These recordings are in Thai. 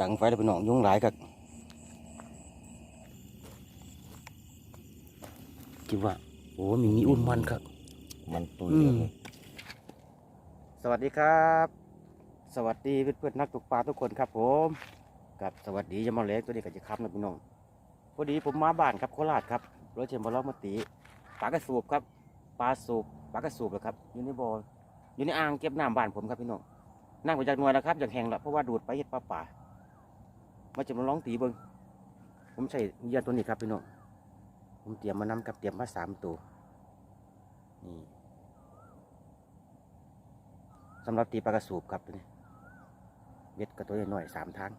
ดังไฟแล้วพี่น้องยุงหลายกับคิดว่าโอ้มีมีอุ่นมันครับมันตุยอืมเลยสวัสดีครับ สวัสดีเพื่อนๆนักตกปลาทุกคนครับ ผม กับสวัสดียามมาเล็กตัวนี้ก็จะครับนะพี่น้องพอดีผมมาบ้านครับโคราชครับรถเชมบอลมาตีปลากระสูบครับปลาสูบปลากระสูบเลยครับอยู่ในบ่ออยู่ในอ่างเก็บน้ำบ้านผมครับพี่น้องนั่งไปจากหน่วยแล้วครับจากแห่งละเพราะว่าดูดไปเห็ดปลาป่า มาจะมาร้องตีเบิงผมใช้เหยื่อตัวนี้ครับพี่น้องผมเตรียมมานำกับเตรียมมาสามตัวนี่สำหรับตีปลากระสูบครับตัวนี้เบ็ดกับตัวหน่อยสามทาง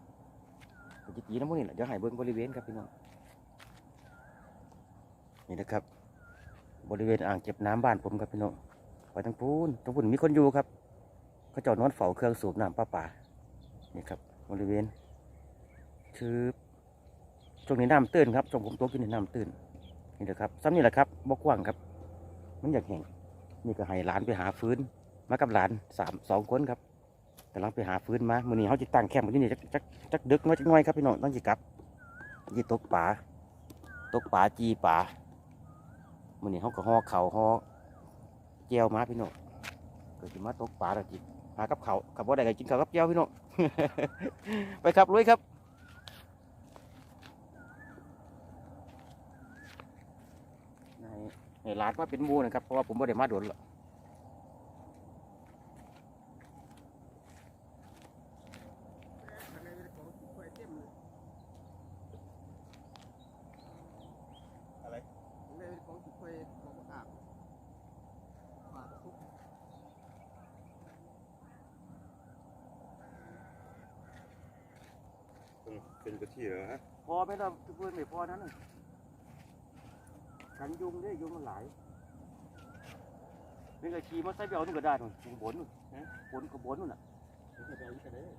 จะตีน้ำมันนี่แหละเดี๋ยวให้เบิ้งบริเวณครับพี่น้องนี่นะครับ บริเวณอ่างเก็บน้ำบ้านผมครับพี่น้องไปทางพูนทางพูนมีคนอยู่ครับเขาเจอดนอนเฝ้าเครื่องสูบน้ำประปานี่ครับ บริเวณ คือช่วงนี้น้ำตื้นครับช่วงผมตัวกินน้ำตื้นนี่นะครับซ้ำนี่แหละครับบกกว้างครับ มันอยากแห้งนี่ก็ให้หลานไปหาฟื้น มากับหลานสามสองคนครับกำลังไปหาฟื้นมามือนี้เขาจะตั้งแคมป์กันอยู่นี่จักจักจักดึกน้อยจักน้อยครับพี่น้องต้องจิกลับจีตกป่าตกป่าจีป่ามือนี้เขาก็ห่อเข่าห่อแจวมาพี่น้องก็จะมาตกป่าแล้วจิหากับเขาขับว่าได้ก็กินข้าวกับแจวพี่น้องไปครับลุยครับให้ ให้หลานมาเป็นหมูนะครับ เพราะว่าผมไม่ได้มาโดนหรอกอะไรเลยของจุดไฟของประกาศฝาตะคุกเป็นกระที่เหรอฮะพอไหมล่ะเพื่อนไม่พอนั้น น่ะกันยุงเด้ยุงมันหลายนี่ก็ขี่มาใส่เบลนู่นก็ได้นู่นข้างบนนู่นนะบนกับบนนู่นน่ะมันจะได้กันเลย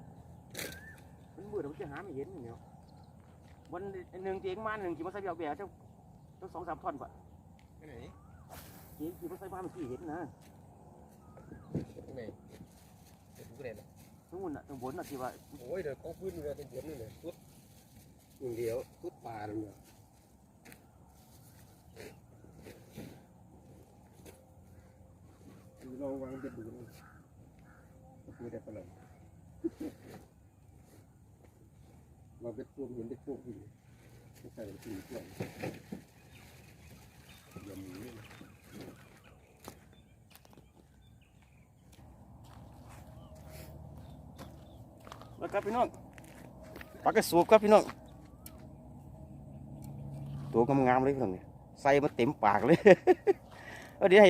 มันมืดมันจะหาไม่เห็นอย่างเดียววันหนึ่งเตียงมาหนึ่งขี่มาใส่เบลแบกเจ้าเจ้าสองสามท่อนปะไปไหนขี่ขี่มาใส่บ้านมันขี่เห็นนะไปไหนเดี๋ยวผมก็เด่นทั้งบนน่ะทั้งบนน่ะที่ว่าโอ้ยเดี๋ยวของพื้นเลยเป็นบนนี่เลยพุดหนึ่งเดียวพุดปลาเลยเนี่ย ลองวางเบ็ดดูนะคุยได้ปะเลยวาเบ็ดพวกเห็นเบ็ดพวกอยู่ไม่ใส่สีเขียวยำนี้แล้วครับพี่น้องปลากระสูบครับพี่น้องตัวงามๆเลยพี่น้องเนี่ยใส่มาเต็มปากเลยเอาเดี๋ยวให้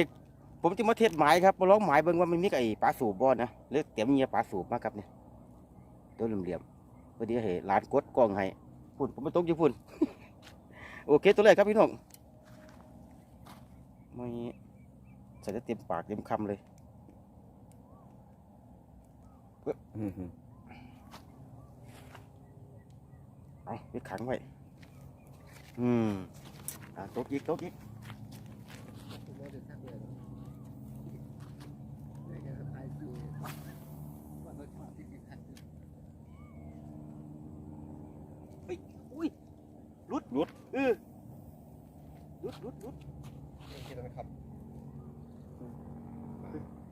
ผมจะมาเทศหมายครับมาลองหมายเบิ่งว่ามันมีไอ้ปลาสูบบ่นะหรือเตรียมเงียปลาสูบมาครับเนี่ยตัวเหลี่ยมๆพอดีให้หลานกดกล้องให้พุ่นผมไม่ตกอยู่พุ่นโอเคตัวแรกครับพี่น้องไม่ใส่ได้เต็มปากเต็มคำเลยเอ้ออื้อหือเอาไปขังไว้อืมอ่าตกอีกตกอีก เราจะทักเลยเดี๋ยวจะขายคือว่ารถมาที่ติดทัน อุ้ยรุดรุดเออรุดรุดรุด คิดนะครับ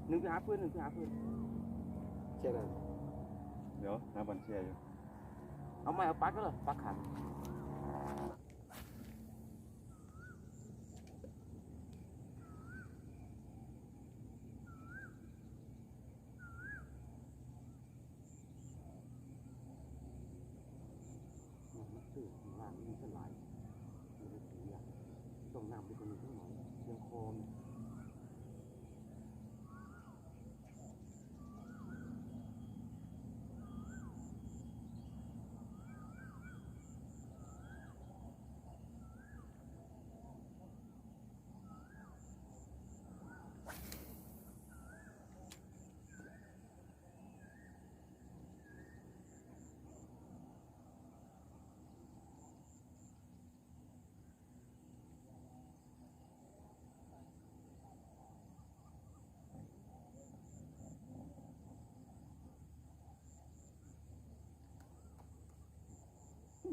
หนึ่งไป หาเพื่อนหนึ่งไปหาเพื่อนเชื่อกันเดี๋ยวหาบันเชียอยู่ เอาไม้เอาปลั๊กก็เลยปลั๊กขัง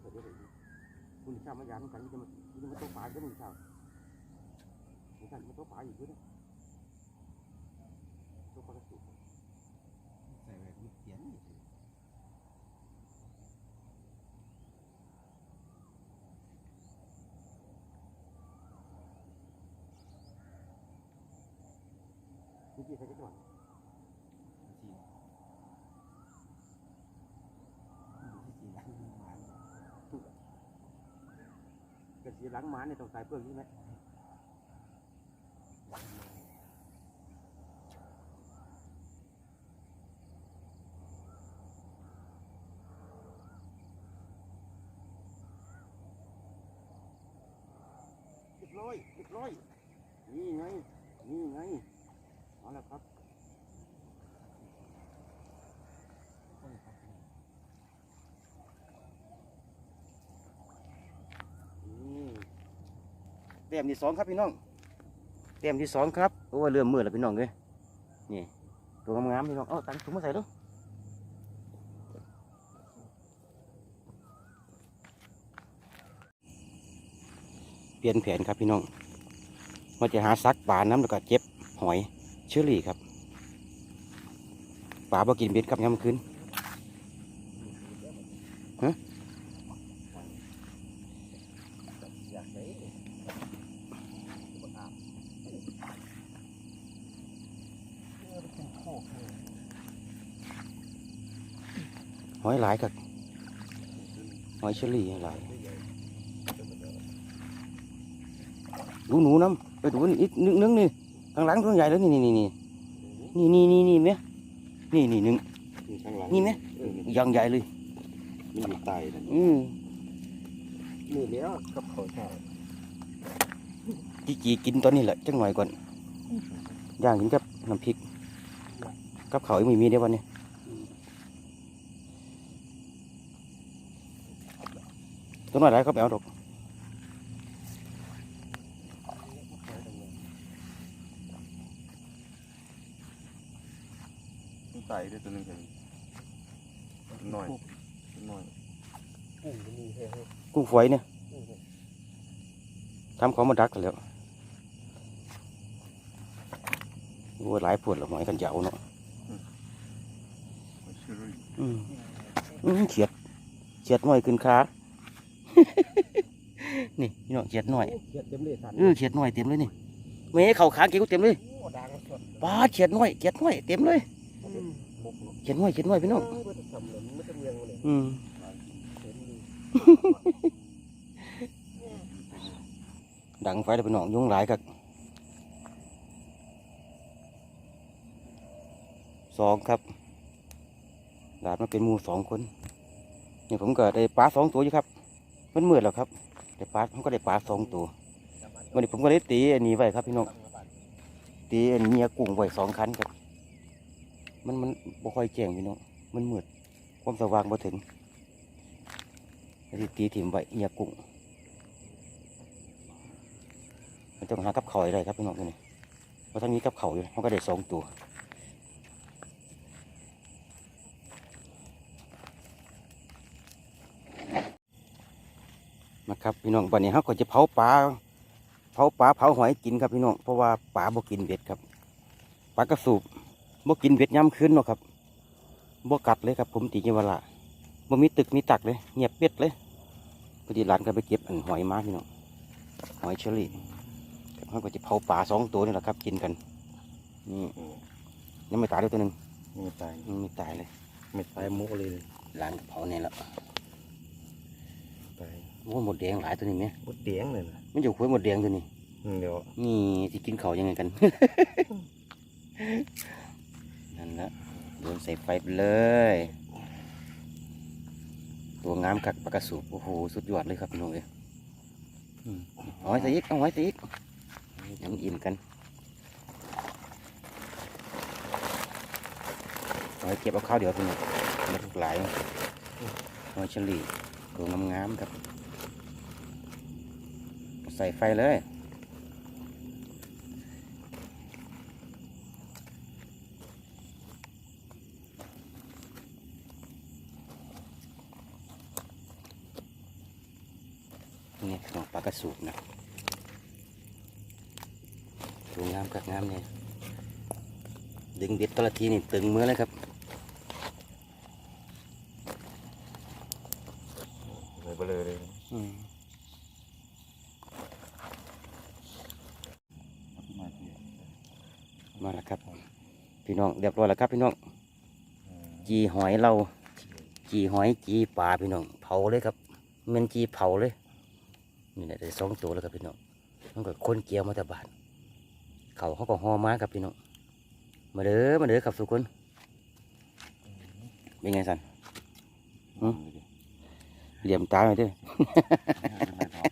เออเดี๋ยวเดี๋ยวคุณชาวมายามกันจะมาจะมาตกปลาก็มึงชาวมึงชาวมาตกปลาอยู่ด้วยนะตกปลากระสุนใส่ไว้มันเขียนนี่นี่กี่ใครจะก่อน สีอยู่ที่สีหลังมันหวาน กระสีหลังหมาเนี่ยต้องใส่เปลือกใช่ไหมเรียบร้อยเรียบร้อยนี่ไง นี่ไง เอาละครับ นี่เต็มที่สองครับพี่น้องเต็มที่สองครับโอ้ยเริ่มมืดแล้วพี่น้องเลยนี่ตัวงามๆพี่น้องเอาตังถุงมาใส่ดูเปลี่ยนแผนครับพี่น้องว่าจะหาซักปลาน้ำแล้วก็เจ็บหอยเชอรี่ครับปลาบ่กินเบ็ดครับยามคืน อยากได้ หอยหลายครับห อยเชอรี่หลายดูหนูน้ำไปดูนี่อีกนึงนึงนี่ข้างหลังตัวใหญ่แล้วนี่นี่นี่นี่นี่นี่นี่ไหมนี่นี่หนึ่งนี่ข้างหลังนี่ไหมเออยังใหญ่เลยมันอยู่ใต้นั่นอืมนี่แล้วกับเขาใช่จีจีกินตอนนี้แหละจังหน่อยก่อนย่างกินกับน้ำพริกกับเขาวยังไม่มีเดี๋ยววันนี้ ตัวน้อยหลายเขาไปเอาดอกอยู่ใต้ด้วยตัวหนึงเห็นน้อยน้อยกุ้งมันมีเฮ้ยกุ้งฝอยเนี่ยทำของมาดักกันแล้วโอ้ยหลายปวดละหมอยกันเหยาวเนาะหอยเชอรี่อืมอืมเฉียดเฉียดหน่อยขึ้นขา นี่พี่น้องเฉียดหน่อยเขียดเต็มเลยสันเออเฉียดหน่อยเต็มเลยนี่ไม่ให้เข่าขาเกี่ยวเต็มเลยโอ้ดังสดป้าดเฉียดหน่อยเฉียดหน่อยเต็มเลยมุกเนาะเฉียดหน่อยเฉียดหน่อยพี่น้องไม่ต้องทำเลยไม่ต้องเลี้ยงมันเลยอืมเห็นดีดังไฟแล้วพี่น้องยุงหลายครับสองครับดาดมาเป็นหมูสองคนนี่ผมก็ได้ปลาสองตัวอยู่ครับมันมืดแล้วครับ ได้ปลาผมก็ได้ปลาสองตัววันนี้ผมก็ได้ตีอันนี้ไว้ครับพี่น้องตีอันเมียกุ้งไว้สองคันครับ มันมันบ่ค่อยแจ้งพี่น้องมันมืดความสว่างบ่ถึงเลยตีถิ่มไว้เมียกุ้งมันต้องหากับเขาวให้ได้ครับพี่น้องนี่เพราะถ้ามีกับเขาอยู่มันก็ได้สองตัว นะครับพี่น้องวันนี้เขาก็จะเผาปลาเผาปลาเผาหอยกินครับพี่น้องเพราะว่าปลาบ่กินเบ็ดครับปลากระสูบบ่กินเบ็ดย่ำคืนเนาะครับบ่กัดเลยครับผมตีเยาวราบ่มีตึกมีตักเลยเงียบเป็ดเลยพอดีหลานก็ไปเก็บอันหอยมาพี่น้องหอยเชอรี่ครับเขาก็จะเผาปลาสองตัวนี่แหละครับ กินกันนี่โอ้ยังไม่ตายเลยตัวหนึ่งไม่ตายยังไม่ตายเลย ไม่ตายมุกเลยหลานเผาเนี่ยแล้วตาย โอ้หมดแดงหลายตัวนี้ไหมบดเตียงเลยนะมันอยู่คุยหมดแดงตัวนี้อืมเดี๋ยวนี่ที่กินเขาวยังไงกันนั่นละโยนใส่ไฟไปเลย ตัวงามกักปลากระสูบโอ้โหสุดยอดเลยครับพี่น้องเอ้ยอืมเอาไว้ใส่อีกเอาไว้ใส่อีกยังอิ่มกันเอาไว้เก็บเอาข้าวเดี๋ยวพี่น้องมาทุกหลายเอาไว้เฉลี่ยตัวงามๆครับ ใส่ไฟเลยนี่ของปลากระสูบนะดูงามกับงามเนี่ยดึงเบ็ดแตละทีนี่ตึงมือเลยครับเลยไปเลยเลย อืม มาเที่ยว มาแล้วครับ พี่น้องเรียบร้อยแล้วครับพี่น้องจีหอยเราจีหอยจีปลาพี่น้องเผาเลยครับเมันจีเผาเลยนี่แหละได้สองตัวแล้วครับพี่น้องมันก็คนเกี่ยวมาแต่บานเขาเขาก็ห่อมาครับพี่น้องมาเด้อมาเด้อครับทุกคนเป็นไงสันเหลี่ยมตาหน่อยเด้อเป็นไรต่อ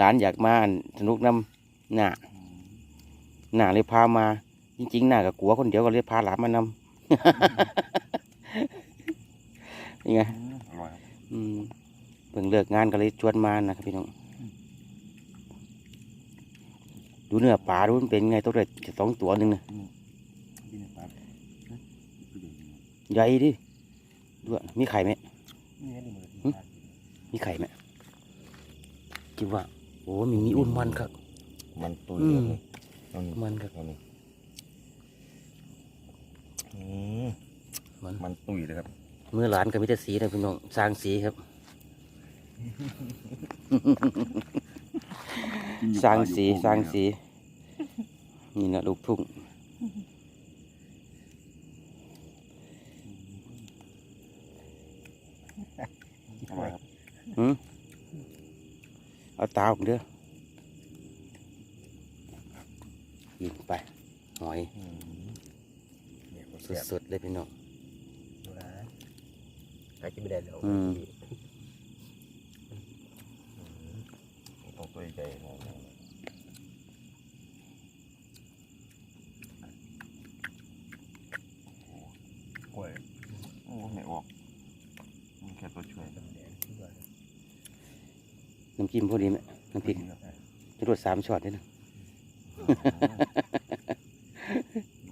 ร้านอยากมาสนุกน้ำหน้าหน้าเลยพามา จริงๆหน้ากับกลัวคนเดียวก็เลยพาหลานมานำนี่ไงอืมอร่อยครับอืมเพิ่งเลิกงานก็เลยชวนมานะครับพี่น้อง ดูเนื้อปลาดูมันเป็นไงตัวเล็กสองตัวหนึ่งนะกินในปากนะคือเดี๋ยวนี้ใหญ่ดิดูอะมีไข่ไหมนี่นี่มันหึมีไข่ไหมคิดว่า โอ้มีมีอุ่นมันครับ มันตุยอืมเลยเอานี่มันครับเอานี่อื มมันมันตุยเลยครับเมื่อหลานก็มีแต่สีนะพี่น้องสร้างสีครับสร้างสีสร้างสี นี่นะลูกทุ่งอร่อยครับเอาตาออกเด้อยิงไปหอยอืมเนี่ยก็เสียบสุดๆเลยพี่น้องดูนะหากินไม่ได้แล้วอืม ต้องตัวใหญ่หน่อยนะโอ้ยโอ้ไม่ออกมันแค่ตัวช่วยกันแดงขึ้นมาน้ำจิ้มพอดีไหมน้ำพริกจะรวดสามช็อตเลยนะ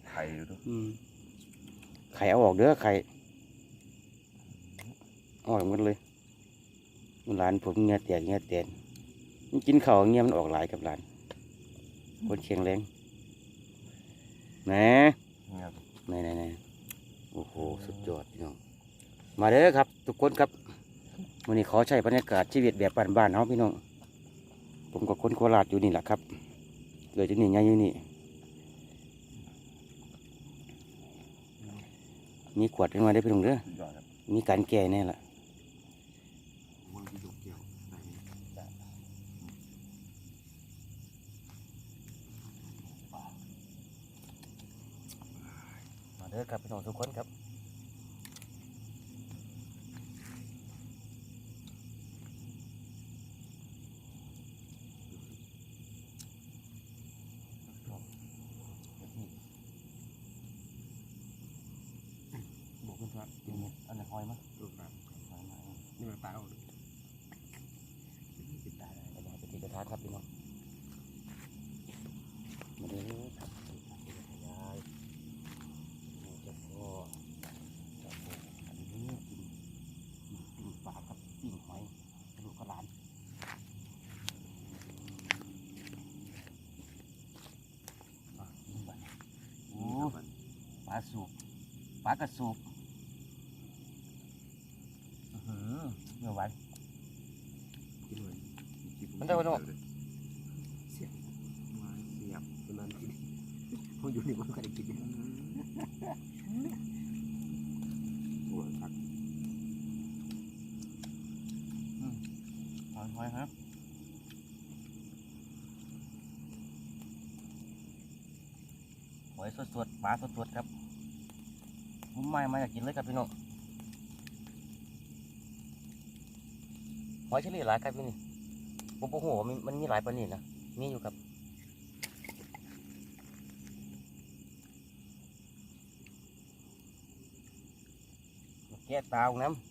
ไข่ดูดูอืม ไข่เอาออกเด้อไข่เอาออกหมดเลยร้านผมเงี้ยแตกเงี้ยแตนมันกินข้าวเงี้ยมันออกหลายกับร้าน คนเชียงแรงแหนะเนี่ยไหนไหนไหนโอ้โหสุดยอดพี่น้องมาเด้อครับ ทุกคนครับวันนี้ขอใช้บรรยากาศชีวิตแบบบ้านๆเฮาพี่น้อง ผมก็คนโคราชอยู่นี่แหละครับเลยที่นี่ย้ายอยู่นี่ มีขวดขึ้นมาได้อพี่น้องเด้อสุดยอดครับมีการแก้แน่ละมันที่ยกเกี่ยวได้มาเด้อครับพี่น้องทุกคนครับ บอกเพื่อนว่ากินเม็ดอันไหนหอยมั้ย รูปแบบ หอยมาเออ นี่มันตาเอา ติดตาได้แล้วจะติดกระทะครับพี่น้องมาเด้อครับยายนี่เจะพ่อเจะพ่ออันนี้กินปิ้งปลากับปิ้งหอยกระดูกกระหลานอะกินไปโอ้ปลา สูบปลากระสูบอื้อหือเนื้อหวานกินเลยมันได้บ่เนาะเสียบมาเสียบประมาณกินผมอยู่นี่ผมก็ได้กินเนี่ยสวยครับหอยหอยครับ หอยสดๆปลาสดๆครับมุ้มไม่มาอยากกินเลยครับพี่น้องหอยเฉลี่ยหลายครับพี่นี่ผมบอกโหมันมันมีหลายปานนี้นะมีอยู่ครับแกะตาออกน้ำ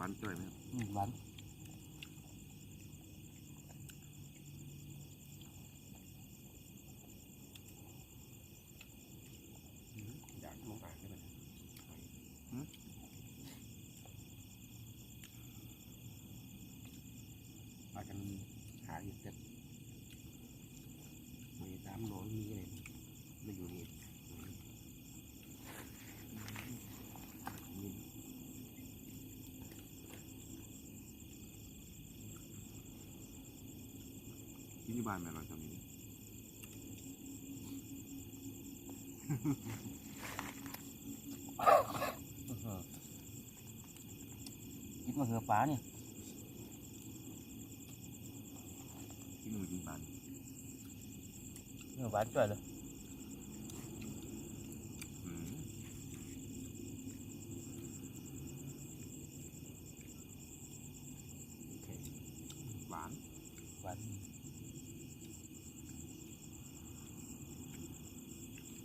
หวานจ่อยไหมครับอืมหวาน อยากมองอ่างได้ไหมพากันหาอยู่แต่ไม่ตามหนอนมีอะไรไม่อยู่นี่มี ที่นี่บ้านแม่เราจะมีอื้อหือกินมาเหือปลาเนี่ยที่นู่นกินบ้านเหือหวานจ่อยเลยอืมแค่หวาน หวาน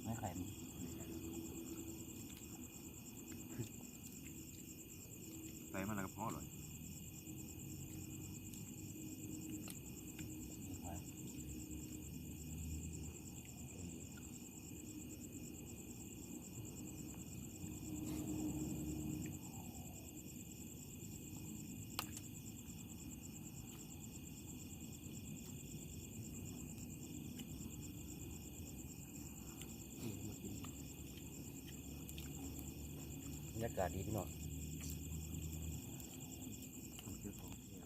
ไม่ไข่มัน ใส่ มันแล้วก็พอเลยหวานนี่มากินบรรยากาศดีพี่น้อง ต้องเจอของเสีย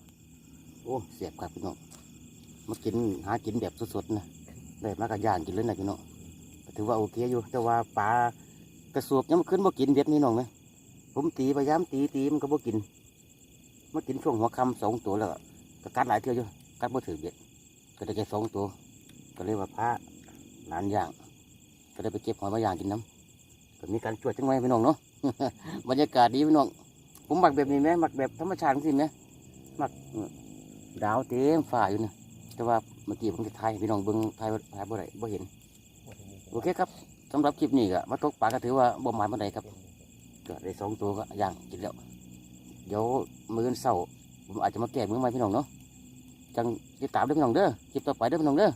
โอ้เสียบครับพี่น้องมากินหากินแบบสดๆนะได้มากระย่างกินเลยนะพี่น้องถือว่าโอเคอยู่ แต่ว่าปลากระสวบยังขึ้นบ่กินเบ็ดนี่น้องไหมผมตีพยายามตีตีมันก็บ่กินมากินช่วงหัวค่ำสองตัวแล้วก็กัดหลายเที่ยวอยู่กัดบ่ถือเบ็ดก็ได้แค่สองตัว ก็เลยว่าพระหลานย่าง ก็ได้ไปเก็บหอยมาย่างกินน้ำก็มีการช่วยจังไว้พี่น้องเนาะบรรยากาศดีพี่น้องผมหมักแบบนี้ไหมหมักแบบธรรมชาติจริไหมหมัก ดาวเต็มฝ่าอยู่นะแต่ว่าเมื่อกี้ผมจะถ่ายพี่น้องเบิ้งถ่ายบ่ถ่ายบ่ได้บ่เห็นโอเคครับสำหรับคลิปนี้ก็มาตกปลาก็ถือว่าบ่หมายบ่ได้ครับก็ได้สองตัวก็ย่างกินแล้วเดี๋ยวมื้ออนเช้าผมอาจจะมาแก้มือใหม่พี่น้องเนาะจังติดตามเด้อพี่น้องเด้อคลิปต่อไปเด้อพี่น้องเด้อ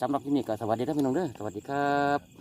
สำหรับคลิปนี้ก็สวัสดีเด้อพี่น้องเด้อสวัสดีครับ